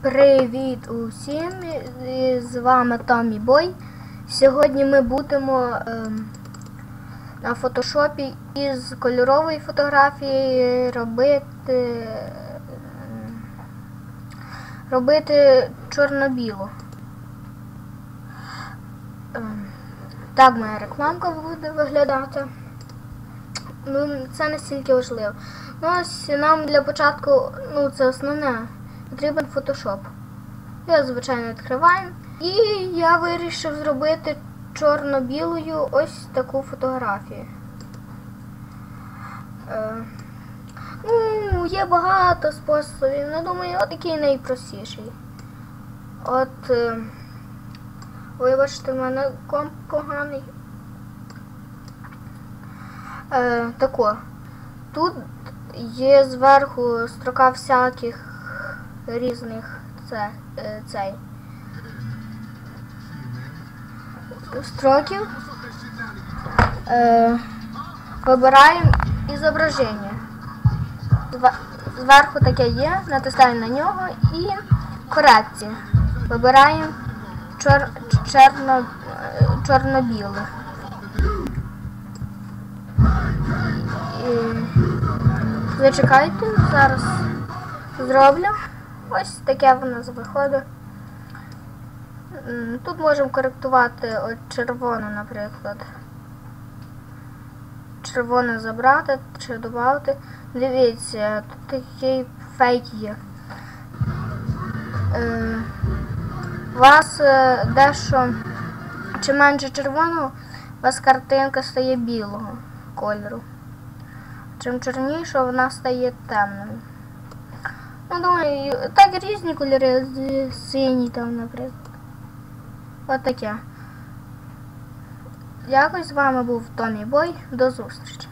Привіт усім! З вами Томі Бой. Сьогодні ми будемо ем, на фотошопі із кольорової фотографії робити ем, робити чорно-білу. Ем, так моя рекламка буде виглядати. Ну, це не стільки важливо. Ну, ось нам для початку, ну, це основне, потрібен фотошоп. Я, звичайно, відкриваю. І я вирішив зробити чорно-білою ось таку фотографію. Е, ну, є багато способів. Ну, думаю, отакий найпростіший. От, е, вибачте, в мене комп поганий. Е, тако. Тут є зверху строка всяких різних е, цей. Строків. Е, вибираємо ізображення. Зверху таке є, натискаємо на нього і корекція. Вибираємо чор, чорно, е, чорно-білу. І Зачекайте, зараз зроблю. Ось таке в нас виходить. Тут можемо коректувати от червону, наприклад. Червоне забрати чи додати. Дивіться, тут такий фейк є. Е, у вас е, дещо чим менше червоного, у вас картинка стає білого кольору. Чим чорніше вона стає темною. Ну, думаю, так різні кольори, синій там, наприклад. От таке. Якось з вами був Томі Бой. До зустрічі.